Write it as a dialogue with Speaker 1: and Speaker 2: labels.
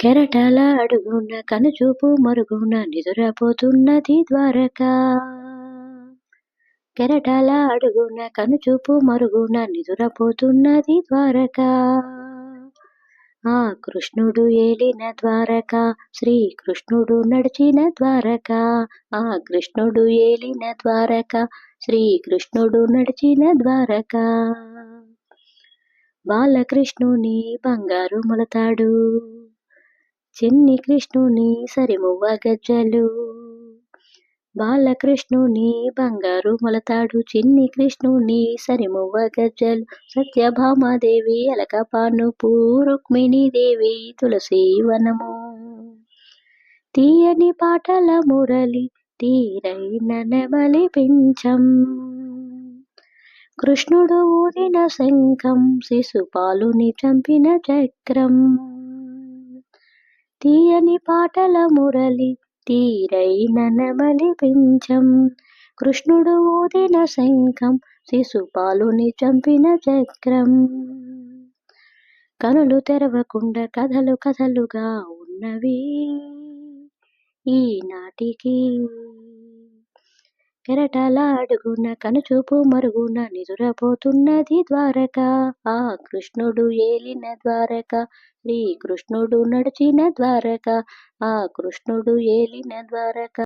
Speaker 1: కెరటాల అడుగున కనుచూపు మరుగున నిదురపోతున్నది ద్వారక. కెరటాల అడుగున కనుచూపు మరుగున నిదురపోతున్నది ద్వారక. ఆ కృష్ణుడు ఏలిన ద్వారక శ్రీకృష్ణుడు నడిచిన ద్వారక. ఆ కృష్ణుడు ఏలిన ద్వారక శ్రీకృష్ణుడు నడిచిన ద్వారక. బాలకృష్ణుని బంగారు మొలతాడు. చిన్ని కృష్ణుని సరిమువ్వ గజ్జలు బాలకృష్ణుని బంగారు మొలతాడు. చిన్ని కృష్ణుని సరిమువ్వ గజ్జలు సత్యభామాదేవి అలకపానుపు రుక్మిణీదేవి తులసి వనము. తీయని పాటల మురళి తీరైన నెమలి పింఛం. కృష్ణుడు ఊదిన శంఖం శిశుపాలుని చంపిన చక్రం. తీయని పాటల మురళి తీరైన నమలిపించం కృష్ణుడు ఊదిన శంఖం శిశుపాలుని చంపిన చక్రం. కనులు తెరవకుండా కథలు కథలుగా ఉన్నవి ఈనాటికి. కెరటాల అడుగున కనుచూపు మరుగున నిదురపోతున్నది ద్వారక. ఆ కృష్ణుడు ఏలిన ద్వారక శ్రీకృష్ణుడు నడిచిన ద్వారక. ఆ కృష్ణుడు ఏలిన ద్వారక.